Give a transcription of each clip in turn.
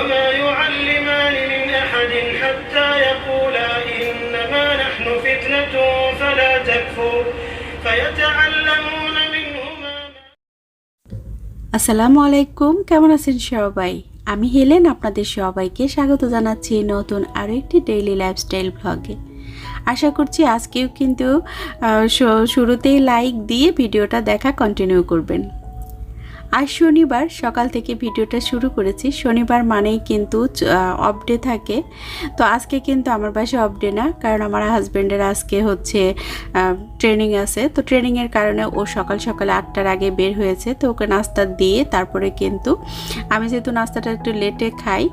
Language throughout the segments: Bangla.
وما يعلمان من أحد حتى يقولا إنما نحن فتنة فلا تكفر فيتعلمون منهما ما আসসালামু আলাইকুম কেমন আছেন সবাই আমি হেলেন আপনাদের সবাইকে স্বাগত জানাচ্ছি নতুন আরও একটি ডেইলি লাইফস্টাইল ব্লগে আশা করছি আজকেও কিন্তু আহ, শু- শুরুতেই লাইক দিয়ে ভিডিওটা দেখা কন্টিনিউ করবেন আজ শনিবার সকাল থেকে ভিডিওটা শুরু করেছি। শনিবার মানেই কিন্তু অফ ডে থাকে। তো আজকে কিন্তু আমার বাসে অফ ডে না, কারণ আমার হাজব্যান্ডের আজকে হচ্ছে ট্রেনিং আছে। তো ট্রেনিংয়ের কারণে ও সকাল সকাল আটটার আগে বের হয়েছে। তো ওকে নাস্তা দিয়ে তারপরে কিন্তু আমি যেহেতু নাস্তাটা একটু লেটে খাই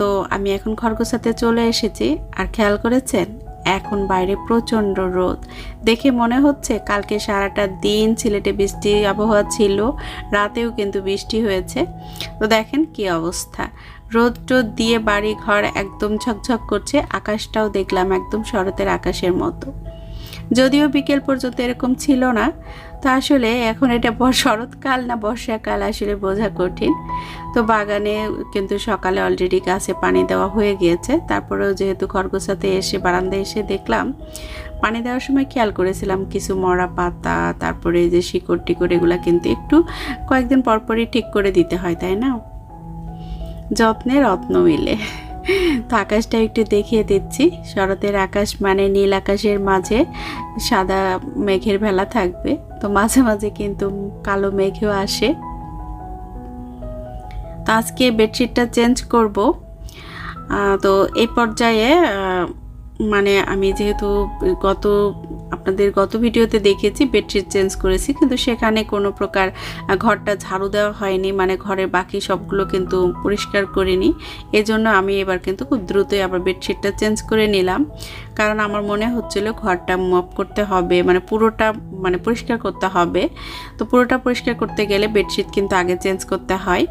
তো আমি এখন খরগোসাতে চলে এসেছি। আর খেয়াল করেছেন? এখন বাইরে প্রচণ্ড রোদ। দেখে মনে হচ্ছে কালকে সারাটা দিন সিলেটে বৃষ্টি আবহাওয়া ছিল, রাতেও কিন্তু বৃষ্টি হয়েছে। তো দেখেন কি অবস্থা। রোদ টোদ দিয়ে বাড়ি ঘর একদম ঝকঝক করছে, আকাশটাও দেখলাম একদম শরতের আকাশের মতো। যদিও বিকেল পর্যন্ত এরকম ছিল না তো আসলে এখন এটা শরৎকাল না বর্ষাকাল আসলে বোঝা কঠিন। তো বাগানে কিন্তু সকালে অলরেডি গাছে পানি দেওয়া হয়ে গিয়েছে। তারপরেও যেহেতু খরগোসাতে এসে বারান্দায় এসে দেখলাম, পানি দেওয়ার সময় খেয়াল করেছিলাম কিছু মরা পাতা, তারপরে যে শিকড় টিকড় এগুলো কিন্তু একটু কয়েকদিন পরপরই ঠিক করে দিতে হয়, তাই না? যত্নে রত্ন মিলে। তো আকাশটা একটু দেখিয়ে দিচ্ছি। শরতের আকাশ মানে নীল আকাশের মাঝে সাদা মেঘের ভেলা থাকবে। তো মাঝে মাঝে কিন্তু কালো মেঘেও আসে। তো আজকে বেডশিটটা চেঞ্জ করব। তো এই পর্যায়ে মানে আমি যেহেতু গত, আপনাদের গত ভিডিওতে দেখেছি বেডশিট চেঞ্জ করেছি, কিন্তু সেখানে কোনো প্রকার ঘরটা ঝাড়ু দেওয়া হয়নি মানে ঘরের বাকি সবগুলো কিন্তু পরিষ্কার করিনি। এজন্য আমি এবার কিন্তু খুব দ্রুতই আবার বেডশিটটা চেঞ্জ করে নিলাম। কারণ আমার মনে হচ্ছিল ঘরটা মপ করতে হবে মানে পুরোটা মানে পরিষ্কার করতে হবে। তো পুরোটা পরিষ্কার করতে গেলে বেডশিট কিন্তু আগে চেঞ্জ করতে হয়।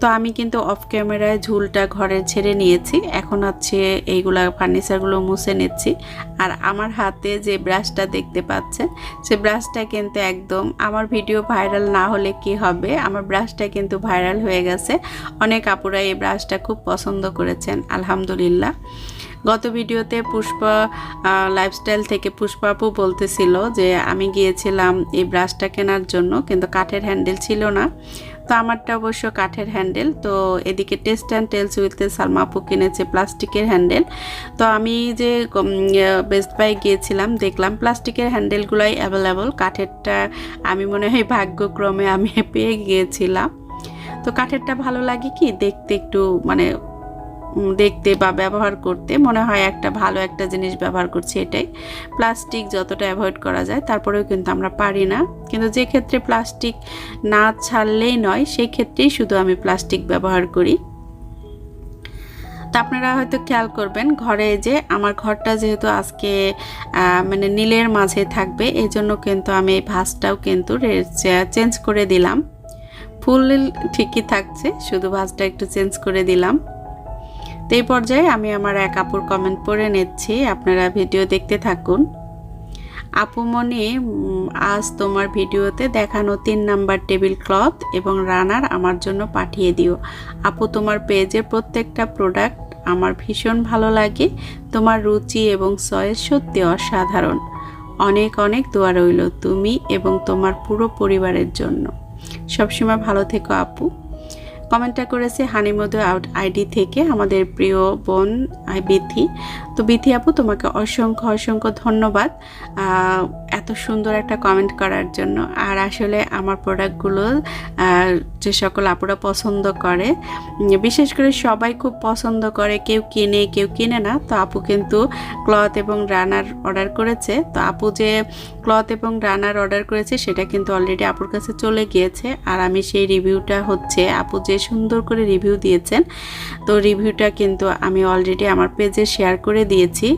তো আমি কিন্তু অফ ক্যামেরায় ঝুলটা ঘরে ছেড়ে নিয়েছি। এখন হচ্ছে এইগুলা ফার্নিচারগুলো মুছে নিচ্ছি। আর আমার হাতে যে ব্রাশটা দেখতে পাচ্ছেন, সে ব্রাশটা কিন্তু একদম আমার ভিডিও ভাইরাল না হলে কি হবে? আমার ব্রাশটা কিন্তু ভাইরাল হয়ে গেছে। অনেক আপুরা এই ব্রাশটা খুব পছন্দ করেছেন, আলহামদুলিল্লাহ। গত ভিডিওতে পুষ্পা লাইফস্টাইল থেকে পুষ্পা আপু বলতেছিল যে, আমি গিয়েছিলাম এই ব্রাশটা কেনার জন্য, কিন্তু কাঠের হ্যান্ডেল ছিল না। তো আমারটা অবশ্য কাঠের হ্যান্ডেল। তো এদিকে taste and tales with Salma আপু কিনেছে প্লাস্টিকের হ্যান্ডেল। তো আমি যে বেস্ট বাই গিয়েছিলাম, দেখলাম প্লাস্টিকের হ্যান্ডেলগুলোই অ্যাভেলেবল কাঠেরটা আমি মনে হয় ভাগ্যক্রমে আমি পেয়ে গিয়েছিলাম। তো কাঠেরটা ভালো লাগে কি? দেখতে একটু মানে দেখতে বা ব্যবহার করতে মনে হয় একটা ভালো একটা জিনিস ব্যবহার করছি এটাই। প্লাস্টিক যতটা অ্যাভয়েড করা যায়, তারপরেও কিন্তু আমরা পারি না। কিন্তু যে ক্ষেত্রে প্লাস্টিক না ছাড়লেই নয়, সেই ক্ষেত্রেই শুধু আমি প্লাস্টিক ব্যবহার করি। তা আপনারা হয়তো খেয়াল করবেন, ঘরে যে আমার ঘরটা যেহেতু আজকে মানে নীলের মাঝে থাকবে এই জন্য কিন্তু আমি এই ভাঁজটাও কিন্তু চেঞ্জ করে দিলাম। ফুল ঠিকই থাকছে, শুধু ভাঁজটা একটু চেঞ্জ করে দিলাম। তো এই পর্যায়ে আমি আমার এক আপুর কমেন্ট পড়ে নিচ্ছি। আপনারা ভিডিও দেখতে থাকুন। আপুমনি উম, আজ তোমার ভিডিওতে দেখানো তিন নাম্বার টেবিল ক্লথ এবং রানার আমার জন্য পাঠিয়ে দিও। আপু তোমার পেজের প্রত্যেকটা প্রোডাক্ট আমার ভীষণ ভালো লাগে। তোমার রুচি এবং চয়েস সত্যি অসাধারণ। অনেক অনেক দোয়া রইল তুমি এবং তোমার পুরো পরিবারের জন্য। সবসময় ভালো থেকো আপু। কমেন্টটা করেছে হানিমধু আউট আইডি থেকে আমাদের প্রিয় বোন আহ, বিথি তো বিথি আপু, তোমাকে অসংখ্য অসংখ্য ধন্যবাদ এত সুন্দর একটা কমেন্ট করার জন্য। আর আসলে আমার প্রোডাক্টগুলো যে সকল আপুরা পছন্দ করে বিশেষ করে সবাই খুব পছন্দ করে, কেউ কিনে কেউ কিনে না, তো আপু কিন্তু ক্লথ এবং রানার অর্ডার করেছে। তো আপু যে ক্লথ এবং রানার অর্ডার করেছে, সেটা কিন্তু অলরেডি আপুর কাছে চলে গিয়েছে। আর আমি সেই রিভিউটা হচ্ছে আপু যে সুন্দর করে রিভিউ দিয়েছেন, তো রিভিউটা কিন্তু আমি অলরেডি আমার পেজে শেয়ার করে দিয়েছি।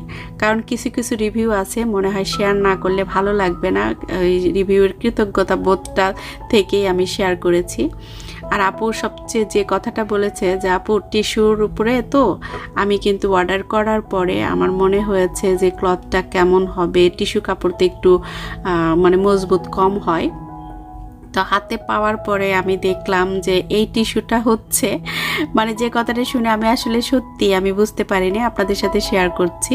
কারণ কিছু কিছু রিভিউ আছে, মনে হয় শেয়ার না করলে ভালো লাগবে না। ওই রিভিউয়ের কৃতজ্ঞতা বোধটা থেকেই আমি শেয়ার করেছি। আর আপু সবচেয়ে যে কথাটা বলেছে যে, আপু টিস্যুর উপরে তো? আমি কিন্তু অর্ডার করার পরে আমার মনে হয়েছে যে ক্লথটা কেমন হবে? টিস্যু কাপড়তে একটু মানে মজবুত কম হয়। তো হাতে পাওয়ার পরে আমি দেখলাম যে এই টিস্যুটা হচ্ছে। মানে যে কথাটা শুনে আমি আসলে সত্যি আমি বুঝতে পারিনি, আপনাদের সাথে শেয়ার করছি।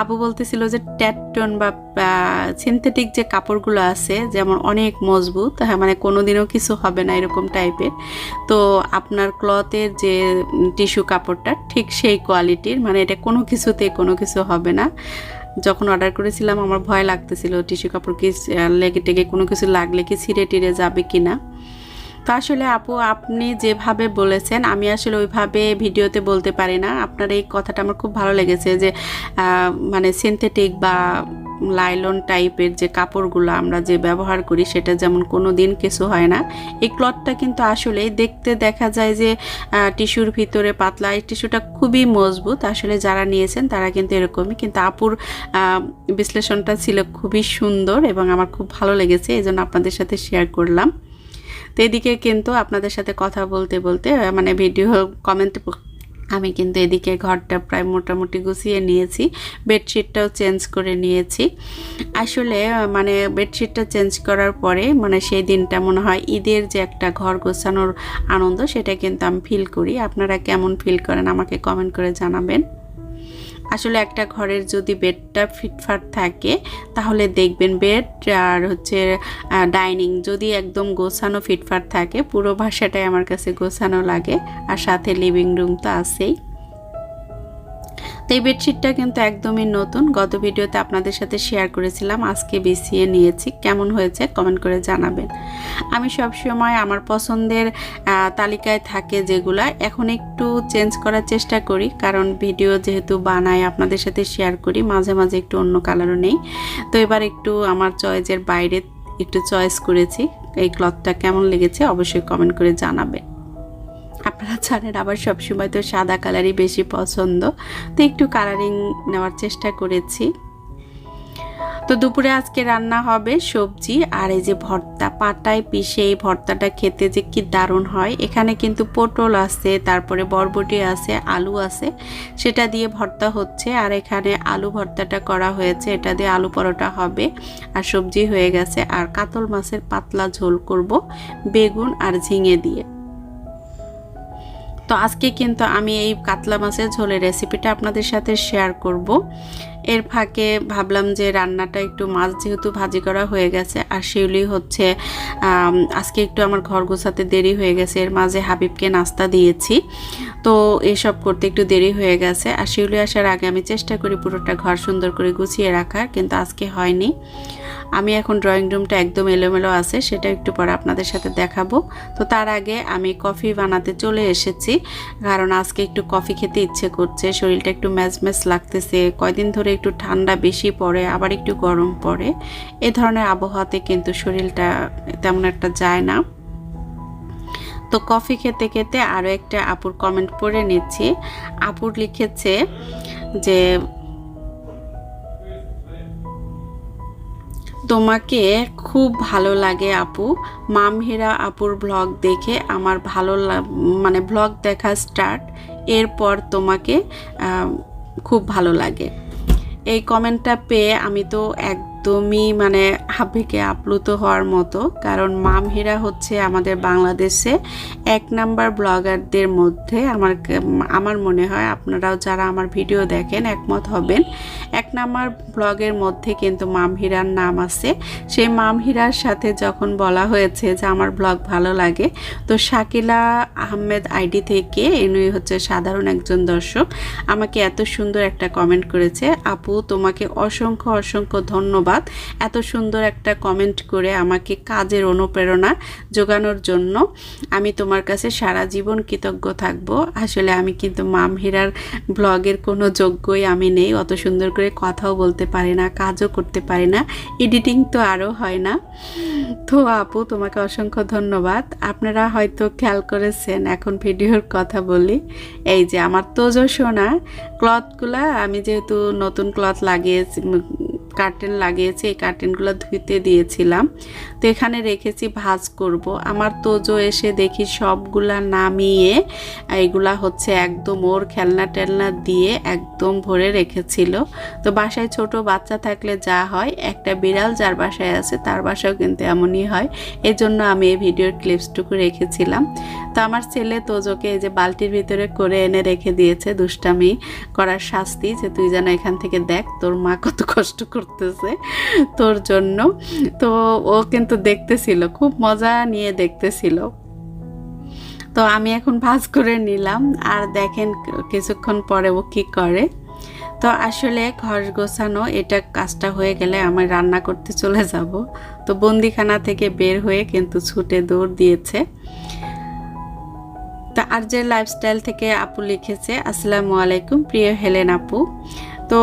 আপু বলতেছিল যে ট্যাটন বা সিনথেটিক যে কাপড়গুলো আছে, যেমন অনেক মজবুত হ্যাঁ মানে কোনোদিনও কিছু হবে না এরকম টাইপের তো আপনার ক্লথের যে টিস্যু কাপড়টা, ঠিক সেই কোয়ালিটির মানে এটা কোনো কিছুতে কোনো কিছু হবে না। যখন অর্ডার করেছিলাম, আমার ভয় লাগতেছিল টিস্যু কাপড় কি লেগে টেগে কোনো কিছু লাগলে কি ছিঁড়ে টিড়ে যাবে কি না। তো আসলে আপু, আপনি যেভাবে বলেছেন, আমি আসলে ওইভাবে ভিডিওতে বলতে পারি না। আপনার এই কথাটা আমার খুব ভালো লেগেছে যে মানে সিনথেটিক বা লাইলন টাইপের যে কাপড়গুলো আমরা যে ব্যবহার করি, সেটা যেমন কোনো দিন কিছু হয় না। এই ক্লথটা কিন্তু আসলে দেখতে দেখা যায় যে টিস্যুর ভিতরে পাতলা, এই টিস্যুটা খুবই মজবুত। আসলে যারা নিয়েছেন, তারা কিন্তু এরকমই। কিন্তু আপুর বিশ্লেষণটা ছিল খুবই সুন্দর এবং আমার খুব ভালো লেগেছে, এই জন্য আপনাদের সাথে শেয়ার করলাম। তো এদিকে কিন্তু আপনাদের সাথে কথা বলতে বলতে মানে ভিডিও কমেন্ট আমি কিন্তু এদিকে ঘরটা প্রায় মোটামুটি গুছিয়ে নিয়েছি। বেডশিটটাও চেঞ্জ করে নিয়েছি। আসলে মানে বেডশিটটা চেঞ্জ করার পরে মানে সেই দিনটা মনে হয় ঈদের যে একটা ঘর গোছানোর আনন্দ, সেটা কিন্তু আমি ফিল করি। আপনারা কেমন ফিল করেন, আমাকে কমেন্ট করে জানাবেন। আসলে একটা ঘরের যদি বেডটা ফিটফাট থাকে, তাহলে দেখবেন বেড আর হচ্ছে ডাইনিং যদি একদম গোছানো ফিটফাট থাকে, পুরো ভাষাটাই আমার কাছে গোছানো লাগে। আর সাথে লিভিং রুম তো আছেই। তো এই বেডশিটটা কিন্তু একদমই নতুন। গত ভিডিওতে আপনাদের সাথে শেয়ার করেছিলাম, আজকে বিছিয়ে নিয়েছি। কেমন হয়েছে কমেন্ট করে জানাবেন। আমি সবসময় আমার পছন্দের তালিকায় থাকে যেগুলা। এখন একটু চেঞ্জ করার চেষ্টা করি, কারণ ভিডিও যেহেতু বানাই, আপনাদের সাথে শেয়ার করি, মাঝে মাঝে একটু অন্য কালারও নেই। তো এবার একটু আমার চয়েসের বাইরে একটু চয়েস করেছি। এই ক্লথটা কেমন লেগেছে অবশ্যই কমেন্ট করে জানাবেন। আপনারা জানেন আবার সবসময় তো সাদা কালারই বেশি পছন্দ। তো একটু কালারিং নেওয়ার চেষ্টা করেছি। তো দুপুরে আজকে রান্না হবে সবজি আর এই যে ভর্তা পাটায় পিষে এই ভর্তাটা খেতে যে কি দারুণ হয়। এখানে কিন্তু পটল আছে, তারপরে বরবটি আছে, আলু আছে, সেটা দিয়ে ভর্তা হচ্ছে। আর এখানে আলু ভর্তাটা করা হয়েছে, এটা দিয়ে আলু পরোটা হবে আর সবজি হয়ে গেছে। আর কাতল মাছের পাতলা ঝোল করব বেগুন আর ঝিঙে দিয়ে। তো আজকে কিন্তু আমি এই কাতলা মাছের ঝোলের রেসিপিটা আপনাদের সাথে শেয়ার করব। এর ফাঁকে ভাবলাম যে রান্নাটা একটু মাছ যেহেতু ভাজি করা হয়ে গেছে, আর শিউলি হচ্ছে আজকে একটু আমার ঘর গোছাতে দেরি হয়ে গেছে, এর মাঝে হাবিবকে নাস্তা দিয়েছি। তো এসব করতে একটু দেরি হয়ে গেছে, আর শিউলি আসার আগে আমি চেষ্টা করি পুরোটা ঘর সুন্দর করে গুছিয়ে রাখার, কিন্তু আজকে হয়নি। আমি এখন ড্রয়িং রুমটা একদম এলোমেলো আছে, সেটা একটু পরে আপনাদের সাথে দেখাবো। তো তার আগে আমি কফি বানাতে চলে এসেছি, কারণ আজকে একটু কফি খেতে ইচ্ছে করছে, শরীরটা একটু ম্যাজ ম্যাজ লাগতেছে, কয়দিন ধরে একটু ঠান্ডা বেশি পড়ে, আবার একটু গরম পড়ে। এ ধরনের আবহাওয়াতে কিন্তু শরীরটা তেমন একটা যায় না। তো কফি খেতে খেতে আরও একটা আপুর কমেন্ট পড়ে নিচ্ছি। আপুর লিখেছে যে তোমাকে খুব ভালো লাগে আপু। মামহেরা আপুর ব্লগ দেখে আমার ভালো মানে ব্লগ দেখা স্টার্ট এরপর তোমাকে খুব ভালো লাগে। এই কমেন্টটা পেয়ে আমি তো একদমই মানে আবেগে আপ্লুত হওয়ার মতো। কারণ মামহিরা হচ্ছে আমাদের বাংলাদেশে এক নাম্বার ব্লগারদের মধ্যে। আমার আমার মনে হয় আপনারাও যারা আমার ভিডিও দেখেন একমত হবেন। এক নাম্বার ব্লগের মধ্যে কিন্তু মামহিরার নাম আছে। সেই মামহিরার সাথে যখন বলা হয়েছে যে আমার ব্লগ ভালো লাগে, তো শাকিলা আহমেদ আইডি থেকে, ইনি হচ্ছে সাধারণ একজন দর্শক, আমাকে এত সুন্দর একটা কমেন্ট করেছে, আপু, তোমাকে অসংখ্য অসংখ্য ধন্যবাদ। এত সুন্দর একটা কমেন্ট করে আমাকে কাজের অনুপ্রেরণা যোগানোর জন্য। আমি তোমার কাছে সারা জীবন কৃতজ্ঞ থাকব। আসলে আমি কিন্তু মামহিরার ব্লগের কোনো যোগ্যই আমি নেই। অত সুন্দর করে কথাও বলতে পারি না, কাজও করতে পারি না এডিটিং তো আরও হয় না। তো আপু, তোমাকে অসংখ্য ধন্যবাদ। আপনারা হয়তো খেয়াল করেছেন, এখন ভিডিওর কথা বলি। এই যে, আমার তোজো সোনা ক্লথগুলা আমি যেহেতু নতুন ক্লথ লাগিয়েছি কার্টেন লাগিয়েছি, এই কার্টেনগুলো ধুইতে দিয়েছিলাম। তো এখানে রেখেছি ভাজ করব। আমার তোজো এসে দেখি সবগুলা নামিয়ে এইগুলা হচ্ছে একদম ওর খেলনা টেলনা দিয়ে একদম ভরে রেখেছিল। তো বাসায় ছোট বাচ্চা থাকলে যা হয়, একটা বিড়াল যার বাসায় আছে তার বাসাও কিন্তু এমনই হয়। এজন্য আমি এই ভিডিওর ক্লিপসটুকু রেখেছিলাম। তো আমার ছেলে তোজোকে এই যে বালতির ভিতরে করে এনে রেখে দিয়েছে দুষ্টামি করার শাস্তি যে তুই যেন এখান থেকে দেখ, তোর মা কত কষ্ট করতেছে তোর জন্য। তো ও কিন্তু দেখতেছিল, খুব মজা নিয়ে দেখতেছিল। তো আমি এখন ভাজ করে নিলাম। আর দেখেন কিছুক্ষণ পরে ও কি করে। তো আসলে ঘর গোছানো, এটা কাজটা হয়ে গেলে আমি রান্না করতে চলে যাব। তো বন্দিখানা থেকে বের হয়ে কিন্তু ছুটে দৌড় দিয়েছে। তা আর যে লাইফস্টাইল থেকে আপু লিখেছে, আসসালামু আলাইকুম প্রিয় হেলেন আপু। তো,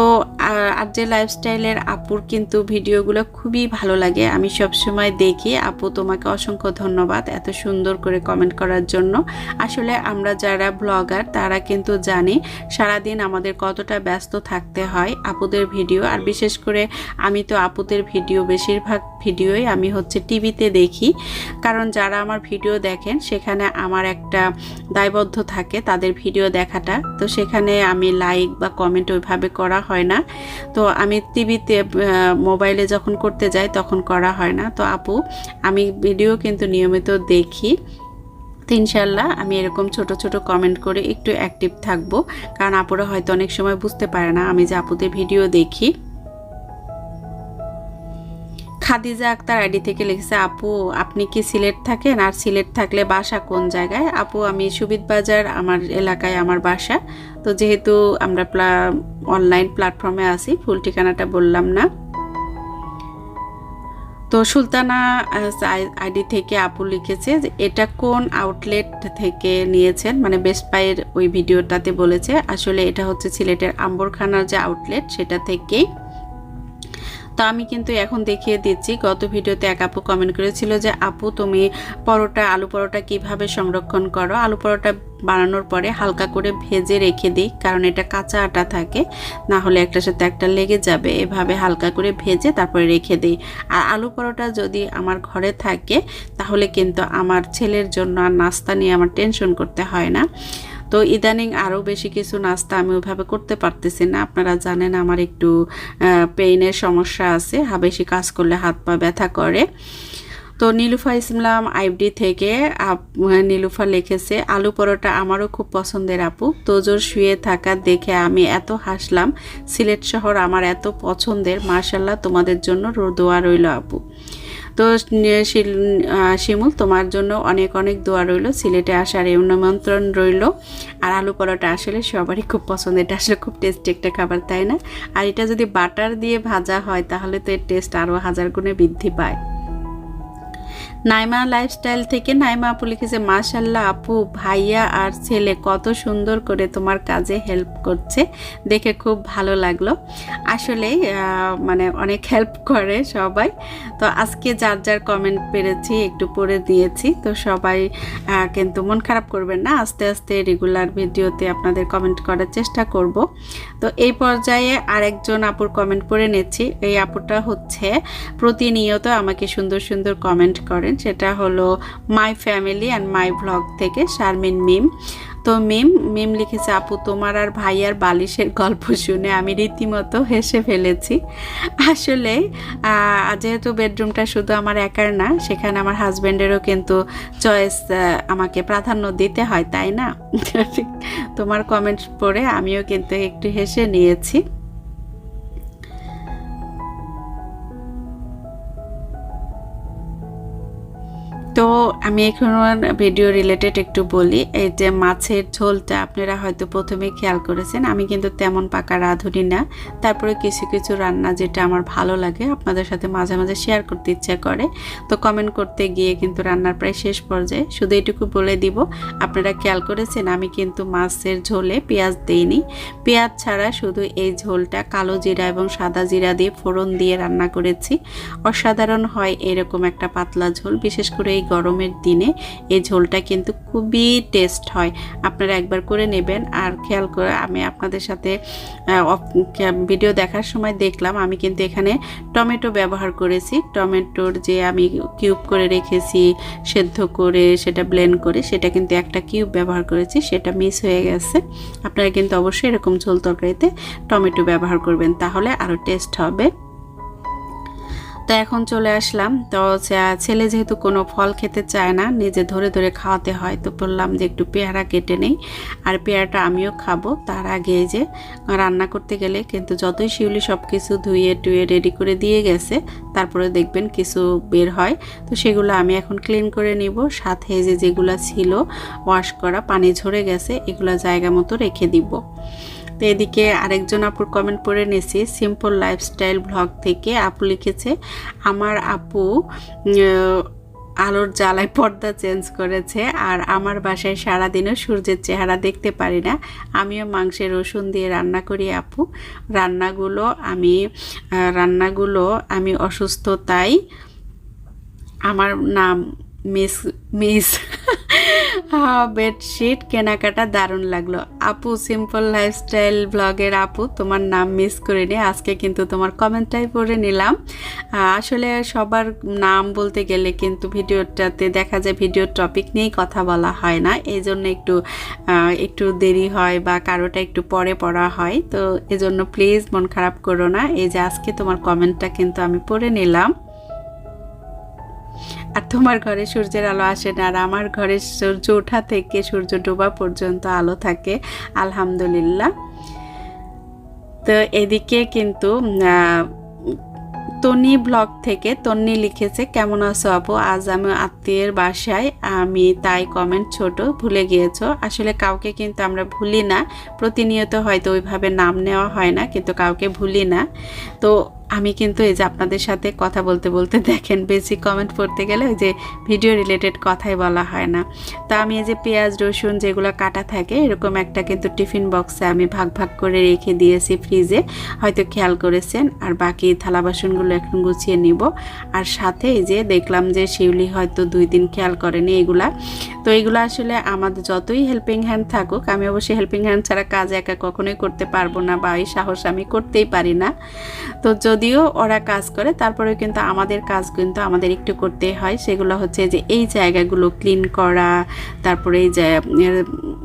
আর যে লাইফস্টাইলের আপুর কিন্তু ভিডিওগুলো খুবই ভালো লাগে, আমি সব সময় দেখি। আপু, তোমাকে অসংখ্য ধন্যবাদ এত সুন্দর করে কমেন্ট করার জন্য। আসলে আমরা যারা ব্লগার তারা কিন্তু জানি সারাদিন আমাদের কতটা ব্যস্ত থাকতে হয় আপুদের ভিডিও। আর বিশেষ করে আমি তো আপুদের ভিডিও, বেশিরভাগ ভিডিওই আমি হচ্ছে টিভিতে দেখি। কারণ যারা আমার ভিডিও দেখেন, সেখানে আমার একটা দায়বদ্ধ থাকে তাদের ভিডিও দেখাটা। তো সেখানে আমি লাইক বা কমেন্ট ওইভাবে করা হয় না। তো আমি টিভিতে মোবাইলে যখন করতে যাই তখন করা হয় না। তো আপু, আমি ভিডিও কিন্তু নিয়মিত দেখি। তো ইনশাল্লাহ আমি এরকম ছোট ছোট কমেন্ট করে একটু অ্যাক্টিভ থাকব। কারণ আপুরা হয়তো অনেক সময় বুঝতে পারে না আমি যে আপুদের ভিডিও দেখি। খাদিজা আক্তার আইডি থেকে লিখেছে, আপু, আপনি কি সিলেট থাকেন? আর সিলেট থাকলে বাসা কোন জায়গায়? আপু, আমি সুবিদ বাজার, আমার এলাকায় আমার বাসা। তো যেহেতু আমরা অনলাইন প্ল্যাটফর্মে আছি, ফুল ঠিকানাটা বললাম না। তো সুলতানা আইডি থেকে আপু লিখেছে যে, এটা কোন আউটলেট থেকে নিয়েছেন? মানে বেস্ট বাইয়ের ওই ভিডিওটাতে বলেছে, আসলে এটা হচ্ছে সিলেটের আম্বরখানার যে আউটলেট সেটা থেকেই তো আমি কিন্তু এখন দেখিয়ে দিচ্ছি। গত ভিডিওতে এক আপু কমেন্ট করেছিল যে, আপু, তুমি পরোটা, আলু পরোটা কীভাবে সংরক্ষণ করো? আলু পরোটা বানানোর পরে হালকা করে ভেজে রেখে দিই, কারণ এটা কাঁচা আটা থাকে। না হলে একটার সাথে একটা লেগে যাবে। এভাবে হালকা করে ভেজে তারপরে রেখে দিই। আর আলু পরোটা যদি আমার ঘরে থাকে, তাহলে কিন্তু আমার ছেলের জন্য আর নাস্তা নিয়ে আমার টেনশন করতে হয় না। তো ইদানিং আরও বেশি কিছু নাস্তা আমি ওইভাবে করতে পারতেছি না। আপনারা জানেন আমার একটু পেইনের সমস্যা আছে হা বেশি কাজ করলে হাত পা ব্যথা করে। তো নীলুফা ইসলাম আইবডি থেকে নীলুফা লিখেছে, আলু পরোটা আমারও খুব পছন্দের আপু। তোজোর শুয়ে থাকা দেখে আমি এত হাসলাম। সিলেট শহর আমার এত পছন্দের। মার্শাল্লাহ তোমাদের জন্য দোয়া রইল আপু। তো শিমুল, তোমার জন্য অনেক অনেক দোয়া রইল। সিলেটে আসার এই নিমন্ত্রণ রইল। আর আলু পরোটা আসলে সবারই খুব পছন্দ, এটা আসলে খুব টেস্টি একটা খাবার, তাই না? আর এটা যদি বাটার দিয়ে ভাজা হয়, তাহলে তো এর টেস্ট আরও হাজার গুণে বৃদ্ধি পায়। নাইমা লাইফস্টাইল থেকে নাইমা আপু লিখেছে মাশাল্লাহ আপু, ভাইয়া আর ছেলে কত সুন্দর করে তোমার কাজে হেল্প করছে। দেখে খুব ভালো লাগল। আসলে মানে অনেক হেল্প করে সবাই। তো আজকে যার যার কমেন্ট পেরেছি, একটু পড়ে দিয়েছি। তো সবাই কিন্তু মন খারাপ করবেন না। আস্তে আস্তে রেগুলার ভিডিওতে আপনাদের কমেন্ট করার চেষ্টা করব। তো এই পর্যায়ে আরেকজন আপুর কমেন্ট পড়ে নিচ্ছি। এই আপুটা হচ্ছে প্রতিনিয়ত আমাকে সুন্দর সুন্দর কমেন্ট করেন। সেটা হলো my family and my blog থেকে শারমিন মিম। তো মেম মেম লিখেছে, আপু, তোমার আর ভাই আর বালিশের গল্প শুনে আমি রীতিমতো হেসে ফেলেছি। আসলে যেহেতু বেডরুমটা শুধু আমার একার না, সেখানে আমার হাজব্যান্ডেরও কিন্তু চয়েস আমাকে প্রাধান্য দিতে হয়, তাই না? তোমার কমেন্ট পড়ে আমিও কিন্তু একটু হেসে নিয়েছি। তো আমি এখন ভিডিও রিলেটেড একটু বলি, এই যে মাছের ঝোলটা আপনারা হয়তো প্রথমে খেয়াল করেছেন, আমি কিন্তু তেমন পাকা রাঁধুনি না। তারপরে কিছু কিছু রান্না যেটা আমার ভালো লাগে, আপনাদের সাথে মাঝে মাঝে শেয়ার করতে ইচ্ছা করে। তো কমেন্ট করতে গিয়ে কিন্তু রান্নার প্রায় শেষ পর্যায়ে শুধু এটুকু বলে দিব, আপনারা খেয়াল করেছেন আমি কিন্তু মাছের ঝোলে পেঁয়াজ দিইনি। পেঁয়াজ ছাড়া শুধু এই ঝোলটা কালো জিরা এবং সাদা জিরা দিয়ে ফোড়ন দিয়ে রান্না করেছি। অসাধারণ হয় এরকম একটা পাতলা ঝোল, বিশেষ করে এই গরমের দিনে এই ঝোলটা কিন্তু খুবই টেস্ট হয়। আপনারা একবার করে নেবেন। আর খেয়াল করে আমি আপনাদের সাথে ভিডিও দেখার সময় দেখলাম। আমি কিন্তু এখানে টমেটো ব্যবহার করেছি। টমেটোর যে আমি কিউব করে রেখেছি, সেদ্ধ করে, সেটা ব্লেন্ড করে, সেটা কিন্তু একটা কিউব ব্যবহার করেছি, সেটা মিস হয়ে গেছে। আপনারা কিন্তু অবশ্যই এরকম ঝোল তরকারিতে টমেটো ব্যবহার করবেন, তাহলে আরও টেস্ট হবে। তো এখন চলে আসলাম। তো ছেলে যেহেতু কোনো ফল খেতে চায় না, নিজে ধরে ধরে খাওয়াতে হয়, তো বললাম যে একটু পেয়ারা কেটে নেই। আর পেয়ারাটা আমিও খাব, তার আগে যে রান্না করতে গেলে কিন্তু যতই শিউলি সব কিছু ধুয়ে টুয়ে রেডি করে দিয়ে গেছে, তারপরে দেখবেন কিছু বের হয়। তো সেগুলো আমি এখন ক্লিন করে নিব, সাথে যে যেগুলো ছিল ওয়াশ করা, পানি ঝরে গেছে, এগুলো জায়গা মতো রেখে দিব। তো এদিকে আরেকজন আপুর কমেন্ট পড়ে নিয়েছি সিম্পল লাইফস্টাইল ব্লগ থেকে আপু লিখেছে, আমার আপু আলোর জ্বালায় পর্দা চেঞ্জ করেছে আর আমার বাসায় সারাদিনও সূর্যের চেহারা দেখতে পারি না। আমিও মাংসের রসুন দিয়ে রান্না করি আপু। রান্নাগুলো আমি রান্নাগুলো আমি অসুস্থ তাই আমার নাম মিস মিস বেডশিট কেনাকাটা দারুণ লাগল। আপু সিম্পল লাইফস্টাইল ব্লগের আপু, তোমার নাম মিস করিনি, আজকে কিন্তু তোমার কমেন্টটাই পড়ে নিলাম। আসলে সবার নাম বলতে গেলে কিন্তু ভিডিওটাতে দেখা যায় ভিডিওর টপিক নিয়েই কথা বলা হয় না এই জন্য একটু একটু দেরি হয় বা কারোটা একটু পরে পড়া হয়। তো এজন্য প্লিজ মন খারাপ করো না, এই যে আজকে তোমার কমেন্টটা কিন্তু আমি পড়ে নিলাম। আর তোমার ঘরে সূর্যের আলো আসে না, আর আমার ঘরে সূর্য ওঠা থেকে সূর্য ডোবা পর্যন্ত আলো থাকে, আলহামদুলিল্লাহ। তো এদিকে কিন্তু তনি ব্লগ থেকে, তন্নি লিখেছে, কেমন আছো আপু? আজ আমি আত্মীয়ের বাসায়, আমি তাই কমেন্ট ছোট, ভুলে গিয়েছো। আসলে কাউকে কিন্তু আমরা ভুলি না, প্রতিনিয়ত হয়তো ওইভাবে নাম নেওয়া হয় না, কিন্তু কাউকে ভুলি না। তো আমি কিন্তু এই যে আপনাদের সাথে কথা বলতে বলতে দেখেন, বেশি কমেন্ট পড়তে গেলে ওই যে ভিডিও রিলেটেড কথাই বলা হয় না। তা আমি এই যে পেঁয়াজ, রসুন যেগুলো কাটা থাকে, এরকম একটা কিন্তু টিফিন বক্সে আমি ভাগ ভাগ করে রেখে দিয়েছি ফ্রিজে। হয়তো খেয়াল করেছেন, আর বাকি থালা বাসনগুলো এখন গুছিয়ে নিব। আর সাথে এই যে দেখলাম যে শিউলি হয়তো দুই দিন খেয়াল করেনি এগুলা। তো এগুলো আসলে আমাদের যতই হেল্পিং হ্যান্ড থাকুক, আমি অবশ্যই হেল্পিং হ্যান্ড ছাড়া কাজ একা কখনোই করতে পারব না, বা এই সাহস আমি করতেই পারি না। তো যদিও ওরা কাজ করে তারপরে কিন্তু আমাদের কাজ কিন্তু আমাদের একটু করতে হয়। সেগুলো হচ্ছে যে এই জায়গাগুলো ক্লিন করা, তারপরে এই যে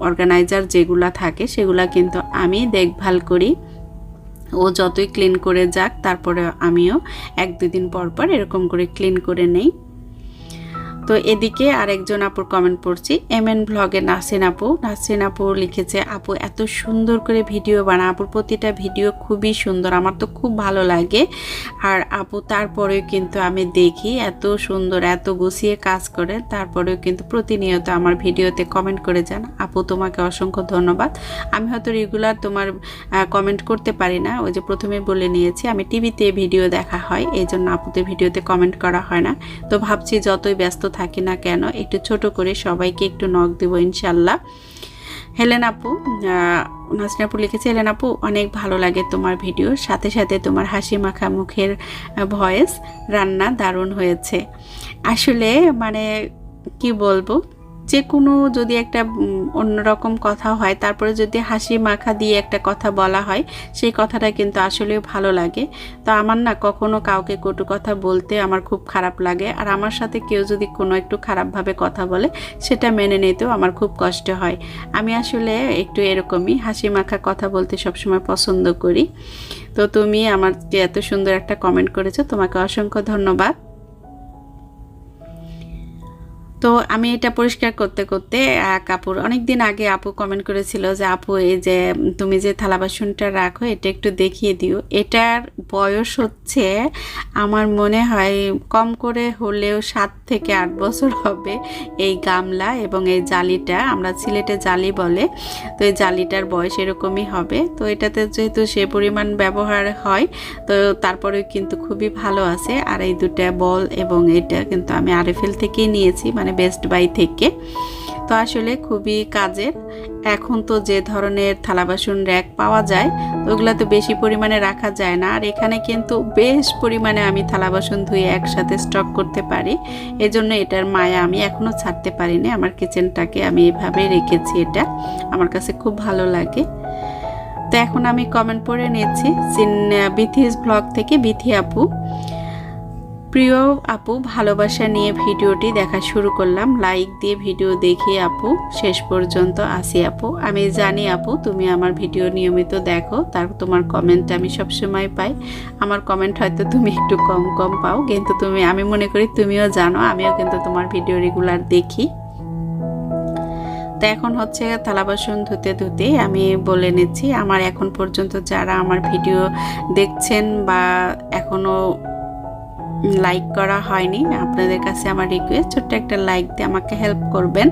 অর্গানাইজার যেগুলো থাকে সেগুলো কিন্তু আমি দেখভাল করি। ও যতই ক্লিন করে যাক তারপরে আমিও এক দুদিন পর পর এরকম করে ক্লিন করে নেই। তো এদিকে আরেকজন আপুর কমেন্ট পড়ছি এম এন ব্লগে নাসিন আপু। নাসিন আপু লিখেছে, আপু, এত সুন্দর করে ভিডিও বানা আপুর প্রতিটা ভিডিও খুবই সুন্দর। আমার তো খুব ভালো লাগে। আর আপু, তারপরেও কিন্তু আমি দেখি এত সুন্দর, এত গুছিয়ে কাজ করে। তারপরেও কিন্তু প্রতিনিয়ত আমার ভিডিওতে কমেন্ট করে যান। আপু, তোমাকে অসংখ্য ধন্যবাদ। আমি হয়তো রেগুলার তোমার কমেন্ট করতে পারি না। ওই যে প্রথমে বলে নিয়েছি, আমি টিভিতে ভিডিও দেখা হয়। এই জন্য আপুদের ভিডিওতে কমেন্ট করা হয় না। তো ভাবছি যতই ব্যস্ত থাকি না কেন, একটু ছোট করে সবাইকে একটু নখ দেবো ইনশাল্লাহ হেলেন আপু নাসরিন আপু লিখেছে, হেলেন আপু, অনেক ভালো লাগে তোমার ভিডিও সাথে সাথে তোমার হাসি মাখা মুখের ভয়েস রান্না দারুণ হয়েছে। আসলে মানে কি বলব যে কোনো যদি একটা অন্যরকম কথা হয়, তারপরে যদি হাসি মাখা দিয়ে একটা কথা বলা হয়, সেই কথাটা কিন্তু আসলে ভালো লাগে। তো আমার না কখনো কাউকে কটু কথা বলতে আমার খুব খারাপ লাগে। আর আমার সাথে কেউ যদি কোনো একটু খারাপভাবে কথা বলে, সেটা মেনে নিতেও আমার খুব কষ্ট হয়। আমি আসলে একটু এরকমই হাসি মাখা কথা বলতে সবসময় পছন্দ করি। তো তুমি আমাকে এত সুন্দর একটা কমেন্ট করেছ, তোমাকে অসংখ্য ধন্যবাদ। তো আমি এটা পরিষ্কার করতে করতে এক আপুর অনেক দিন আগে আপু কমেন্ট করেছিল যে, আপু, এই যে, তুমি যে থালা বাসনটা রাখো, এটা একটু দেখিয়ে দিও। এটার বয়স হচ্ছে, আমার মনে হয় কম করে হলেও সাত থেকে আট বছর হবে এই গামলা এবং এই জালিটা। আমরা সিলেটে জালি বলে, তো এই জালিটার বয়স এরকমই হবে। তো এটাতে যেহেতু সে পরিমাণ ব্যবহার হয়, তো তারপরেও কিন্তু খুবই ভালো আছে। আর এই দুটা বল এবং এটা কিন্তু আমি আরএফএল থেকেই নিয়েছি মানে বেস্ট বাই থেকে। তো আসলে খুবই কাজের। এখন তো যে ধরনের থালা বাসন র্যাক পাওয়া যায় ওগুলো তো বেশি পরিমাণে রাখা যায় না। আর এখানে কিন্তু বেশ পরিমাণে আমি থালা বাসন ধুয়ে একসাথে স্টক করতে পারি। এজন্য এটার মায়া আমি এখনও ছাড়তে পারিনি। আমার কিচেনটাকে আমি এভাবে রেখেছি এটা। আমার কাছে খুব ভালো লাগে। তো এখন আমি কমেন্ট পড়ে নিচ্ছি। বিথিস ব্লগ থেকে বিথি আপু। প্রিয় আপু, ভালোবাসা নিয়ে ভিডিওটি দেখা শুরু করলাম। লাইক দিয়ে ভিডিও দেখি আপু। শেষ পর্যন্ত আসি আপু। আমি জানি আপু, তুমি আমার ভিডিও নিয়মিত দেখো। তার তোমার কমেন্ট আমি সবসময় পাই। আমার কমেন্ট হয়তো তুমি একটু কম কম পাও, কিন্তু তুমি, আমি মনে করি তুমিও জানো, আমিও কিন্তু তোমার ভিডিও রেগুলার দেখি। তো এখন হচ্ছে থালা বাসন ধুতে ধুতে আমি বলে নিচ্ছি, আমার এখন পর্যন্ত যারা আমার ভিডিও দেখছেন বা এখনও লাইক করা হয়নি, আপনাদের কাছে আমার রিকোয়েস্ট ছোট্ট একটা লাইক দিয়ে আমাকে হেল্প করবেন।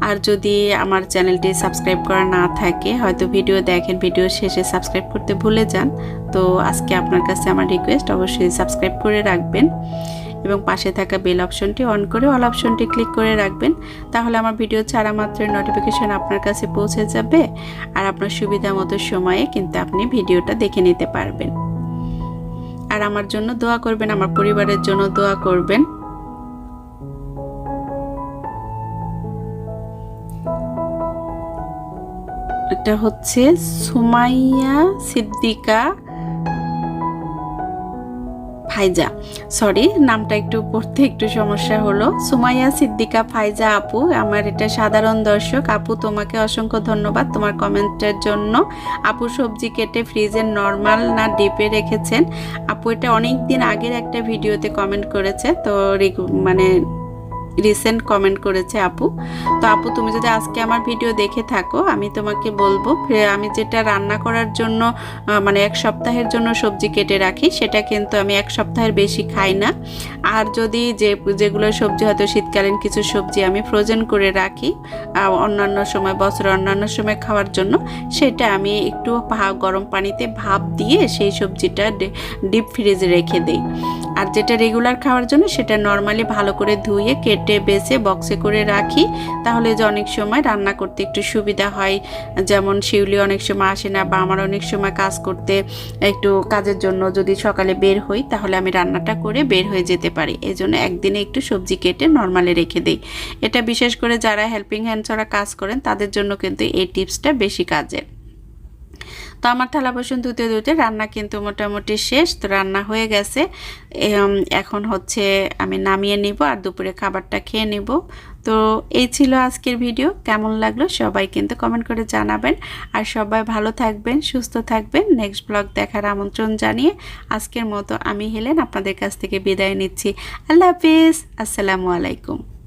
আর যদি আমার চ্যানেলটি সাবস্ক্রাইব করা না থাকে, হয়তো ভিডিও দেখেন ভিডিও শেষে সাবস্ক্রাইব করতে ভুলে যান। তো আজকে আপনার কাছে আমার রিকোয়েস্ট অবশ্যই সাবস্ক্রাইব করে রাখবেন। এবং পাশে থাকা বেল অপশনটি অন করে অল অপশনটি ক্লিক করে রাখবেন। তাহলে আমার ভিডিও ছাড়া মাত্র নোটিফিকেশন আপনার কাছে পৌঁছে যাবে। আর আপনার সুবিধা মতো সময়ে কিন্তু আপনি ভিডিওটা দেখে নিতে পারবেন। আর আমার জন্য দোয়া করবেন আমার পরিবারের জন্য দোয়া করবেন। এটা হচ্ছে সুমাইয়া সিদ্দিকা ফাইজা। সরি নামটা একটু পড়তে একটু সমস্যা হলো। সুমাইয়া সিদ্দিকা, ফাইজা আপু, আমার এটা সাধারণ দর্শক। আপু, তোমাকে অসংখ্য ধন্যবাদ তোমার কমেন্টের জন্য। আপু সবজি কেটে ফ্রিজে নর্মাল না ডিপে রেখেছেন। আপু এটা অনেক দিন আগের একটা ভিডিওতে কমেন্ট করেছে। তো মানে রিসেন্ট কমেন্ট করেছে আপু। তো আপু, তুমি যদি আজকে আমার ভিডিও দেখে থাকো, আমি তোমাকে বলব আমি যেটা রান্না করার জন্য মানে এক সপ্তাহের জন্য সবজি কেটে রাখি, সেটা কিন্তু আমি এক সপ্তাহের বেশি খাই না। আর যদি যে, যেগুলো সবজি হয়তো শীতকালীন কিছু সবজি আমি ফ্রোজেন করে রাখি অন্যান্য সময় বছরের অন্যান্য সময় খাওয়ার জন্য, সেটা আমি একটু গরম পানিতে ভাপ দিয়ে সেই সবজিটা ডিপ ফ্রিজে রেখে দিই। আর যেটা রেগুলার খাওয়ার জন্য, সেটা নর্মালি ভালো করে ধুয়ে কেটে বেছে বক্সে করে রাখি, তাহলে যে অনেক সময় রান্না করতে একটু সুবিধা হয়। যেমন শিউলি অনেক সময় আসে না বা আমার অনেক সময় কাজ করতে একটু কাজের জন্য যদি সকালে বের হই, তাহলে আমি রান্নাটা করে বের হয়ে যেতে পারি। এই জন্য একদিনে একটু সবজি কেটে নর্মালি রেখে দিই। এটা বিশেষ করে যারা হেল্পিং হ্যান্ড ছাড়া কাজ করেন, তাদের জন্য কিন্তু এই টিপসটা বেশি কাজের। তো আমার থালা বাসন ধুতে ধুতে রান্না কিন্তু মোটামুটি শেষ, তো রান্না হয়ে গেছে। এখন হচ্ছে আমি নামিয়ে নিব আর দুপুরে খাবারটা খেয়ে নিব। তো এই ছিল আজকের ভিডিও, কেমন লাগল সবাই কিন্তু কমেন্ট করে জানাবেন। আর সবাই ভালো থাকবেন, সুস্থ থাকবেন। নেক্সট ব্লগ দেখার আমন্ত্রণ জানিয়ে আজকের মতো আমি হেলেন আপনাদের কাছ থেকে বিদায় নিচ্ছি। আল্লাহ হাফিজ, আসসালামু আলাইকুম।